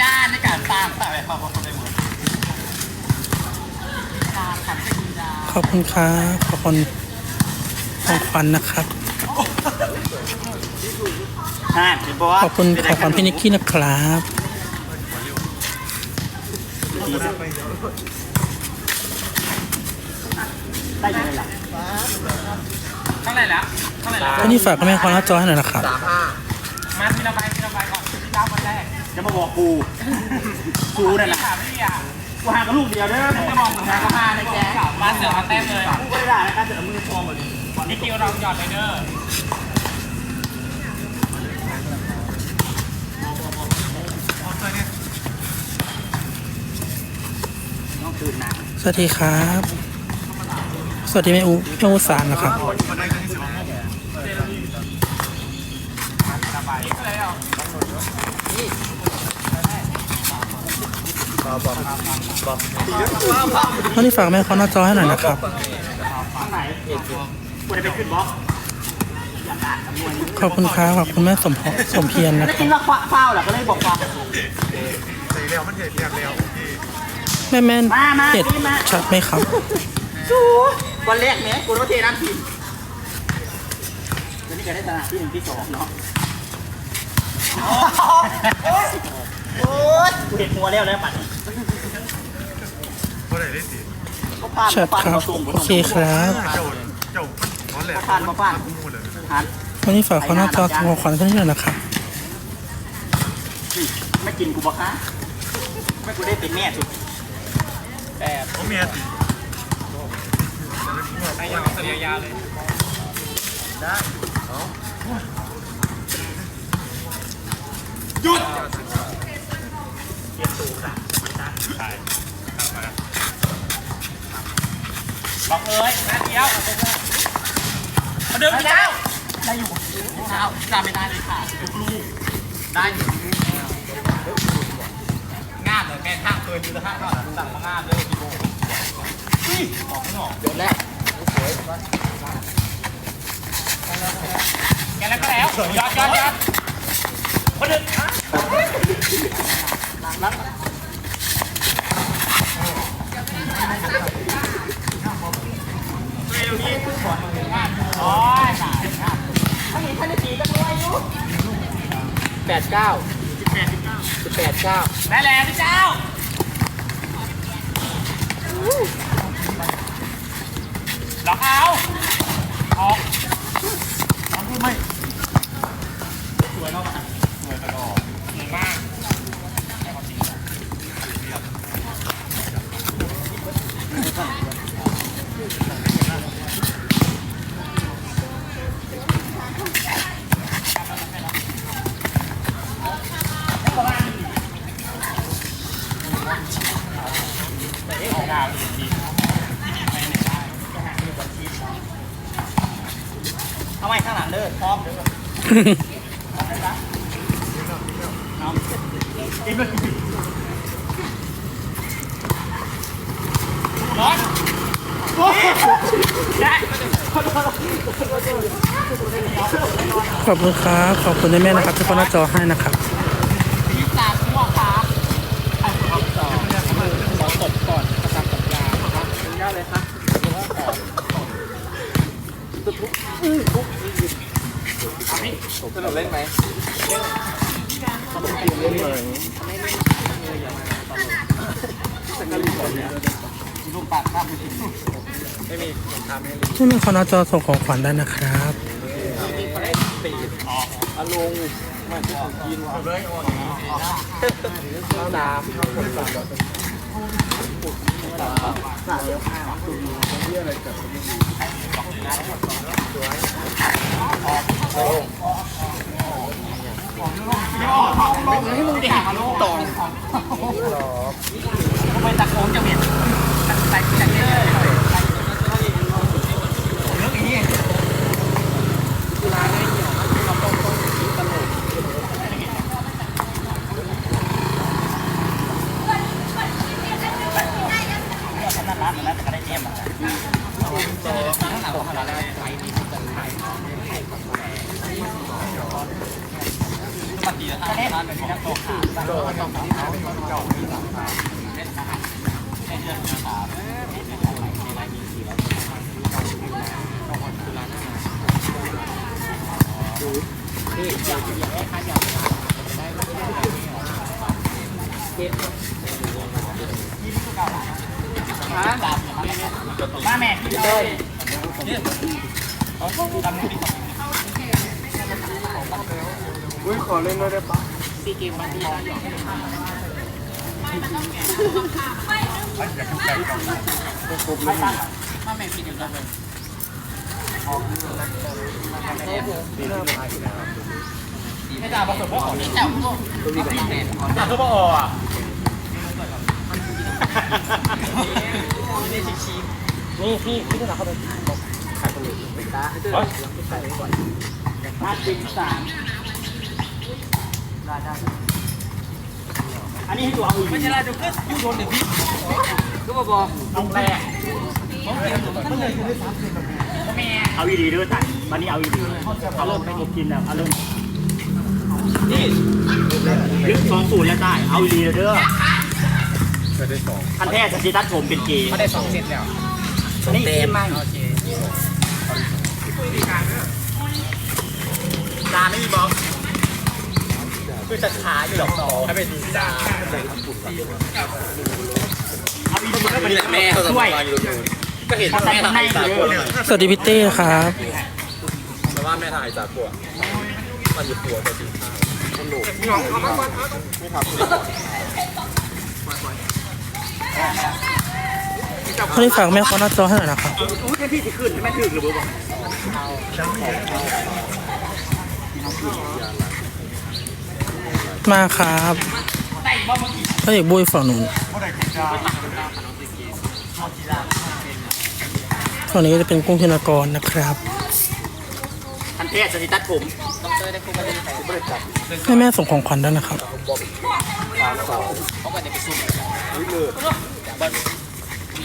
ญาณในการสร้างแต่เขาคนได้หมดสร้างขันเป็นวิญญาณขอบคุณครับขอบคุณของขวัญนะครับฮะเห็นบอกว่าขอบคุณของขวัญพี่นิกกี้นะครับได้ยังไงล่ะเท่าไหร่ละเท่าไหร่ละพี่นี่ฝากกับแม่คอหน้าจอให้หน่อยนะครับมาทีละใบทีละใบก่อนที่เก้าวันแรก จะมาบอกกูกูนั่นแหละไม่อยากกูหากับลูกเดียวเด้อจะมองมึงหากับมาในแจ๊มาเสือมาเต็มเลยกูก็ได้นะครับเสือมือฟองหมดเลยนี่คิวเราหยอดเลยเด้อต้องตื่นนะสวัสดีครับ สวัสดีแม่อูแม่อูสารนะครับ วันนี้ฝากแม่คอหน้าจอให้หน่อยนะครับข้างไหนกูได้ไปขึ้นบล็อกขอบคุณครับขอบคุณแม่สมพสมเพียรนะแล้วครักิบนว่าเฝ้าเหรอก็เลยบอกว่า แม่แม่มามาเจ็ดมา ชัดไหมครับจูวันแรกเนี่ยกูต้องเทน้ำทีมแล้วนี่ก็ได้ตลาดที่หนึ่งที่สองเนาะ โอ๊ยโอ๊ยกูเห็นหัวแล้วแล้วปัดเมื่อไหร่ได้สิเขาพานชัดมาพานครับ มาส่งโอเคครับ เจ้าเจ้าร้อนแหลเขาพานมาพานมูเลยหันวันนี้ฝากคอหน้าจอของขวัญเพื่อนหน่อยนะครับไม่กินกูบอกฮะไม่กูได้เป็นแม่สุดแต่เขาเมียสิไอ้ยังเสียยาเลย ได้ หยุดเกียรตูค่ะบอกเลยนาเดียวมาเดินเจ้าได้อยู่เจ้าจำไม่ได้เลยค่ะทุกลูกได้อยู่งามเลยแม่ท่าเคยมีแต่ท่าก็สั่งมางามเลยกี่โมงอุ้ยออกไม่ออกเดี๋ยวแรกแกแล้วก็แล้วยอดยอดยอด คนหนึ่งโอ้ยถ้ามีท่านสีก็ด้วยอยู่แปดเก้าสิบแปดเก้าแปดเก้าได้แล้วพี่เจ้าล็อกเอาออกล็อกไม่สวยเนาะสวยกระดอกสวยมาก ทำไมข้างหลังเด้อพร้อมเด้อเอากินไปร้อนโอ้ยได้ ขอบคุณครับ ขอบคุณแม่ๆนะครับที่คอหน้าจอให้นะครับ มีสามหัวขาขอตบก่อนประจำสัญญาครับสัญญาเลยครับ สนุกเล่นไหมลูกปากข้ามไปสิไม่มีผมทำให้ที่แม่คอหน้าจอส่งของขวัญได้นะครับตีออกอารมณ์มันจะกินเลยอ่อนข้าวน้ำ ให้มึงดิหาลูกตองทำไมตะโกนจะเหม็นตะไคร้จะเยอะเรื่องนี้ ฉันน่ารักเหมือนนั้นแต่ก็ได้เอ็มอะข้างหลังของเราแล้วไฟนี่เป็นไฟ ปฏิทานท่านเป็นนักโตขาดโตต้องของเขาเจ้ามีสามขาเล่นนะครับในเดือนสามในรายมีสี่ร้อยนี่อยากอยากให้ค่าอยาก มาแม่พี่เลยเนี่ยเอาทำนี่อุ้ยขอเล่นด้วยได้ปะตีเกมมาตีได้หยอกอยากดูไก่ก่อนมาแม่พี่เดี๋ยวเราไปไม่ได้ผสมพวกของนี่แต่พวกตัวนี้กับแม่แต่ก็บอกอะ นี่พี่พี่ต้องเข้าไปขาดตัวนี้ไปตาให้ด้วยใส่ไว้ก่อนตาสิบสามอันนี้ให้ดูเอาอีกไม่ใช่ไรเดี๋ยวก็ยูโดนเดี๋ยวพี่ก็บอกบอกลงแรกเอาอีดีด้วยตัดวันนี้เอาอีดีเอาเริ่มไม่กินแล้วเอาเริ่มนี่ลึกสองศูนย์แล้วได้เอาอีดีเด้อ จะได้สองทันแท้สติตัดผมเป็นเกย์เขาได้สองเซตแล้วนี่เต็มมากตาไม่มีบล็อกคือจะขาอยู่หรอกถ้าเป็นตาเอาอีดีก็เป็นแม่ช่วยก็เห็นแม่ถ่ายจากพวกสวัสดีพี่เต้ครับแต่ว่าแม่ถ่ายจากพวกมันอยู่ตัวตัวจริงข้าว คนที่ฝากแม่เขาหน้าจอให้หน่อยนะครับอุ้ยพี่จะขึ้นไม่ถึงหรือเปล่ามาครับพระเอกบุยฝั่งนู้นฝั่งนี้ก็จะเป็นกุ้งธนากรนะครับ ทันแท้สติตัดผมให้แม่ส่งของขวัญด้วยนะครับ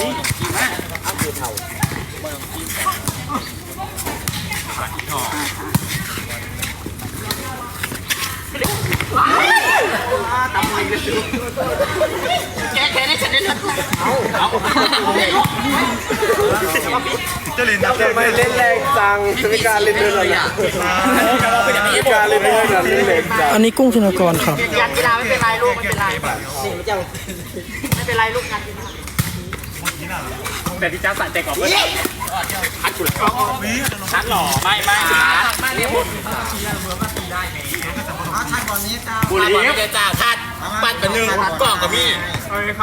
นี่ดีมากแก แกได้ฉันได้เลยเอาเอาจะเล่นนับได้ไหมเล่นแรงจังไม่การเล่นด้วยเลยอะไม่การเล่นด้วยนะเล่นแรงจังอันนี้กุ้งธนากรครับยันกีฬาไม่เป็นไรลูกไม่เป็นไรไม่เป็นไรลูกกันแต่ที่จ้าสั่นใจก่อนเพื่อนชัดกุหลาบชัดหล่อไม่ไม่ชัดเรียบร้อยบุหรี่ไม่ได้จ้าทัดปัดเป็นหนึ่งกล่องกับมี่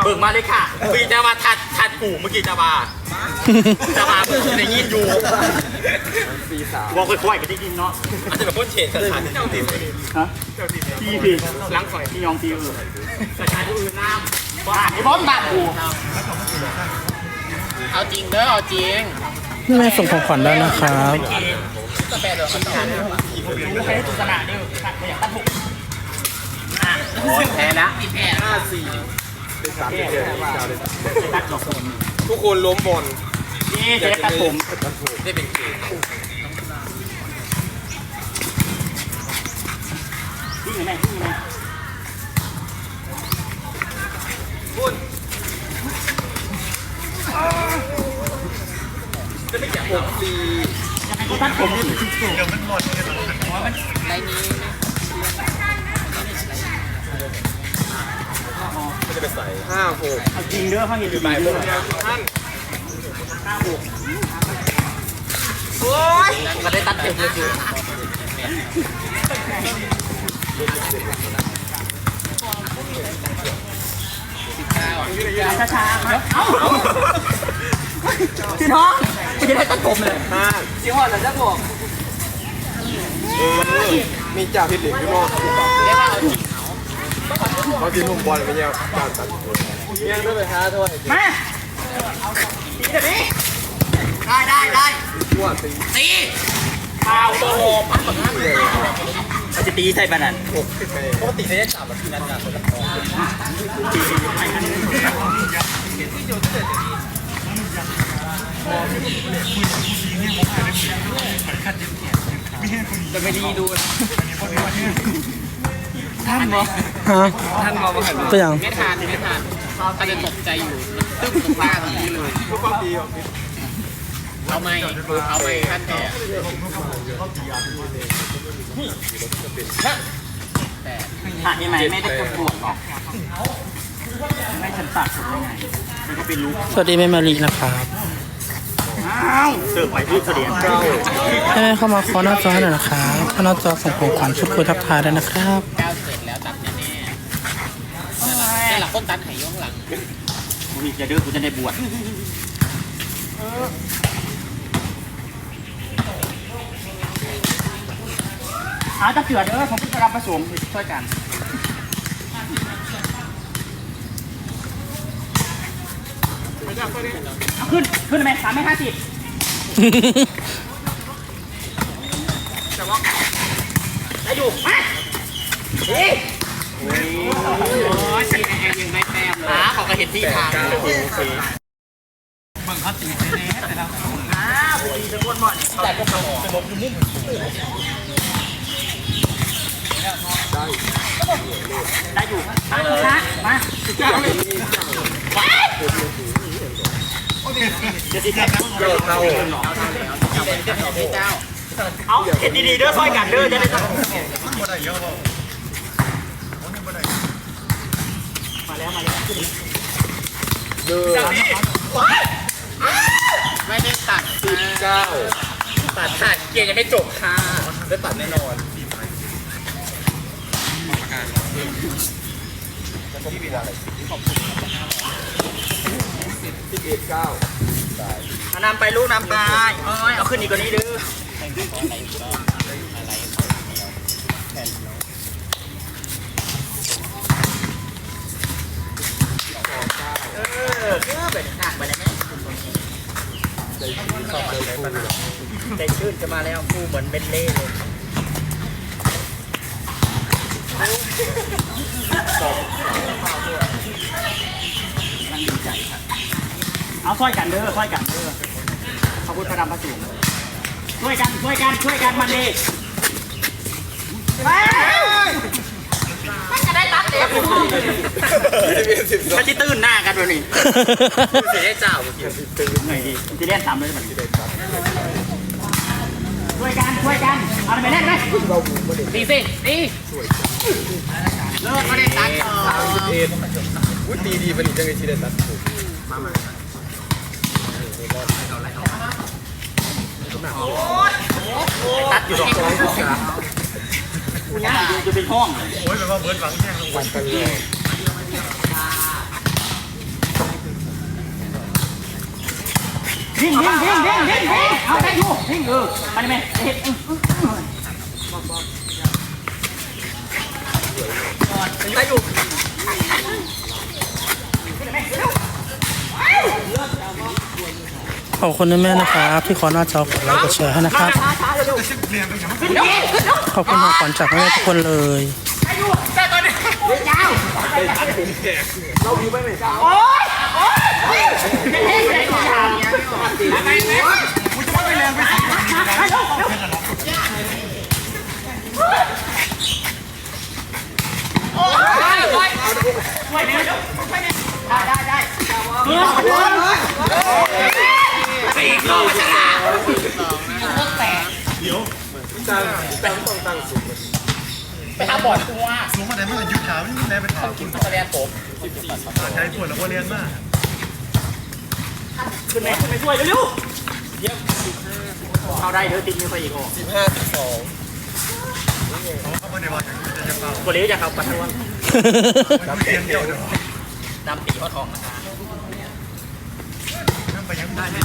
เบิกมาเลยค่ะพี่จะมาทัดทัดกูเมื่อกี้จะมาจะมาเพื่อได้ยินอยู่บอกค่อยๆก็ได้ยินเนาะอาจจะแบบพ่นเฉดสถานที่เจ้าตีฮะที่พี่ล้างข่อยที่ยองตีอื่นสถานที่อื่นน้ำบ้านไอ้บอมบ้านกูเอาจริงเด้อเอาจริงให้แม่ส่งของขวัญได้นะครับก็แปลว่ามันขาดรู้แค่ตุสนาเนี่ยขาดไม่อยากตั้งหุกอะแพ้ละติดแพ้ห้าสี่ เป็นสามเดือนเก้าเลยตัดหลอกทุกคนล้มบอลนี่เจ๊ตัดผมได้เป็นเกย์ที่ไหนที่ไหนหกปีกูตัดผมนี่เดี๋ยวมันหมดเนี่ยไม่ได้ไปใส่ห้าหกเอาจริงเด้อเขาเห็นดีไปเด้พวอกนี้ท่านห้าหกโอ้ยก็ได้ตัดผมเลยอยู่ช้าๆมาเอ้าพี่น้องไม่ได้ตัดผมเลยห้าจริงว่าเราจะบอกเออมีจ่าพิลิปพี่น้องเรียกว่าเอาจริง เขากินนุ่มบอลไปเนี่ยการตัดยังได้ไปหาเท่าไหร่มาตีเดี๋ยวนี้ได้ได้ได้ทั่วตีตีเปล่าโอ้โหปั๊บปั๊บมันจะตีใช่ปะนั่นหกสิบไปปกติจะได้จับแบบที่นั่นนะจะไม่ดีดู ท่านบอฮะท่านมองมาหันเป็นอย่างไม่ทานไม่ทานก็เลยตกใจอยู่ตึ้งตรงหน้าตรงนี้เลยทุกคนดีเอาไม่เอาไม่ท่านแกแต่ถาดนี่ไหมไม่ได้กดบวกหรอกไม่ฉันตัดถูกได้ไงมันก็เป็นลูกสวัสดีแม่มารีนะครับอ้าวเสิร์ฟไปที่เสดียงเก้าให้แม่เข้ามาขอหน้าจอให้หน่อยนะครับขอหน้าจอส่งของขวัญชุดคุยทักทายได้นะครับ ๆแต่หลังต้นตัดไห่ย่องหลัง กูอีกจะดื้อกูจะได้บวชอาจะเสือเด้อผมจะรับประสงค์ช่วยกันเอาขึ้น ขึ้นไหมสามไม่ห้าสิบได้อยู่มาดีโอ้ยทีแอนยั งไม่แต้มเลยนะเขาก็เห็นที่ทางโอเคเบิ่งเขาตีแน่แต่เราอ้าวพอดีจะวนหมดแต่ก็ทำออกลบอยู่มุมได้อยู่มาช้ามาสุดยอดเลยวสิเจ้าเอาเห็นดีๆเด้อซอยกันเด้อจะได้ทำมา แล้วมาแล้วขึ้นเดินไม่ได้ตัดสิบเก้าตัดขาดเกียร์ยังไม่จบค่ะได้ตัดแน่นอนสิบเอ็ดเก้าอานำไปลูกนำไปเอ้ยเอาขึ้นอีกกว่านี้ดื้อ เออเออไปหนักไปเลยไหมใจชื้นเข้าไปเลยคู่ใจชื่นจะมาแล้วกูเหมือนเบนเล่เลยนั่งดีใจครับ เอาช่วยกันเด้อช่วยกันเด้อขอบคุณพระดำพระสูงช่วยกันช่วยกันช่วยกันมาดีมันจะ ได้ตัดเด็กสิบเอ็ดสิบสองมันจะตื่นหน้ากันวันนี้สิได้เจ้าเมื่อกี้ตื่นหน่อยดีจะเล่นสามเลยมันช่วยกันช่วยกันเอาไปเล่นไหมดีสิดีเลิกก็ได้ตัดต่อสิบเอ็ดอุ้ยตีดีเป็นอีกจังเลยที่ได้ตัดถูกตัดอยู่สอง ตัวจะเป็นห้องวันกันเลยวิ่งวิ่งวิ่งวิ่งวิ่งวิ่งเอาได้อยู่วิ่งเออไปไหมเห็ดได้อยู่ ขอบคุณแม่นะครับที่ขอหน้าจอกดไลค์กดแชร์ให้นะครับ ขอบคุณของขวัญจากแม่ทุกคนเลยได้อยู่ได้ตอนนี้เจ้าเราอยู่ไป ไหมเจ้าโอ๊ยโอ๊ยเฮ้ยเฮ้ยอะไรเนี่ยกูจะไม่ไปแรงไปสิโอ๊ยได้ได้ได้ได้ได้ได้สี่โลชนะพวแตกตั้งตั้งต้องตั้งสูงไปหาบอดตัวสูงมาไหนมันก็ยุดขาวนี่แม่ไปถามกินทะเลกบใช้ปวดแล้วก็เรียนมากขึ้นไหมขึ้นไหมช่วยเร็วเยี่ยมเอาได้เดี๋ยวติดมือไปอีกโอ้สิบห้าสิบสองเขาไม่ได้ว่าจะจะเฝ้าบริวจะเขาปัทวนเรียนเดียวเดี๋ยวดำตีข้อทองนะคะนั่งไปยังได้ไหม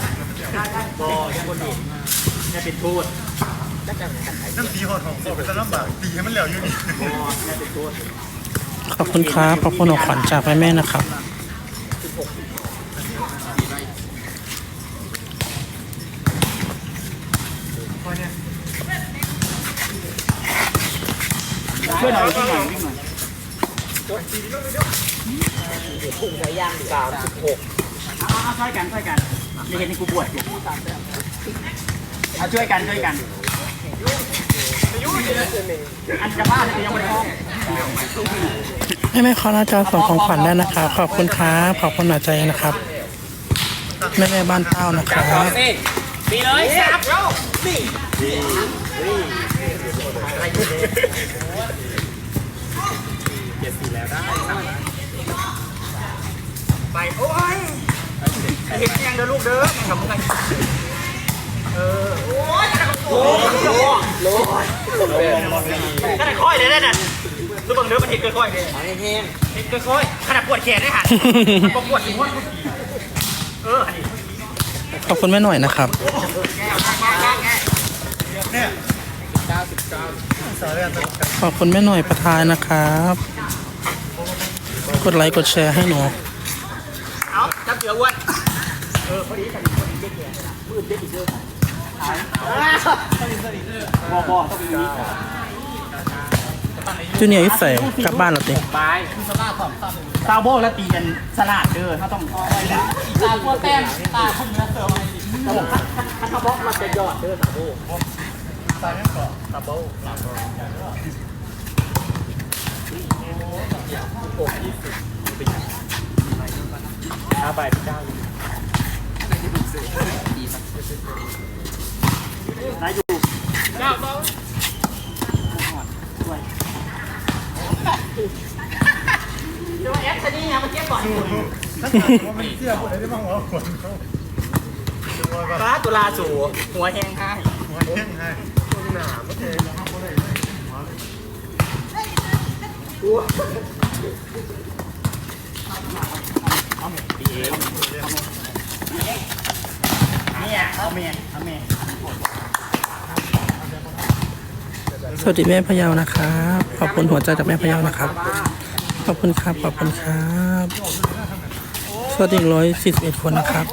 บอยังคนดีเนี่ยเป็นทูตนั่งตีหอดของสอบเป็นลำบากตีให้มันเหลวอยู่นี่ขอบคุณครับขอบคุณของขวัญจากแม่ๆนะครับช่วยหน่อยช่วยหน่อยวิ่งหน่อยสามสิบหกเอาเอาช่วยกันช่วยกัน อย่าเห็นในกูบวชอยู่เอาช่วยกันช่วยกัน อันจะบ้าเลยยังไม่ได้ห้องแม่แม่ขอหน้าจอส่งของขวัญได้นะครับ ขอบคุณครับขอบคุณหนาใจนะครับ แม่แม่บ้านเต้านะครับดีเลยครับเจ็ดสี่แล้วได้ไปโอ้ย เห็นยังเด้อลูกเด้อทำไงเออ โอ้ยกระโอ้ยโอ้ยกระค่อยเลยนั่นน่ะดูบังเด้อมันเห็นค่อยๆเลยเห็นค่อยๆขนาดปวดแขนได้หันปวดปวดหัวเอออันนี้ขอบคุณแม่หน่อยนะครับขอบคุณแม่หน่อยประธานนะครับ กดไลค์กดแชร์ให้หนู เอาจับเสืออ้วน เออพอดีกันพอดีเจ๊แก่มืดเจ๊อีกเด้อบอกบอกต้องมีจูเนียร์ยิ่ใส่กลับบ้านแล้วติไปสลาดสองตำซาวโบแล้วตีกันสลัดเด้อเขาต้องตาพัวแต้มตาคุณเนื้อเสือมาดิถ้าเขาบอกมันจะยอดเด้อซาโบสาวเนี่ยก่อนซาโบห้าใบเก้า ได้อยู่เก้าเบาจะมาแอปนี่นะมันเก็บก่อนถ้าถามว่ามันเสื้อผู้ใดได้บ้างวะคนเขาดูว่าแบบฟ้าตุลาสู่หัวแห้งให้หัวเที่ยงให้หนาไม่เท่นะครับผู้ใดเลย เนี่ยเอาเมียเอาเมียสวัสดีแม่พะเยานะครับ ขอบคุณหัวใจจากแม่พะเยานะครับ ขอบคุณครับ ขอบคุณครับ สวัสดีร้อยสี่สิบเอ็ดคนนะครับ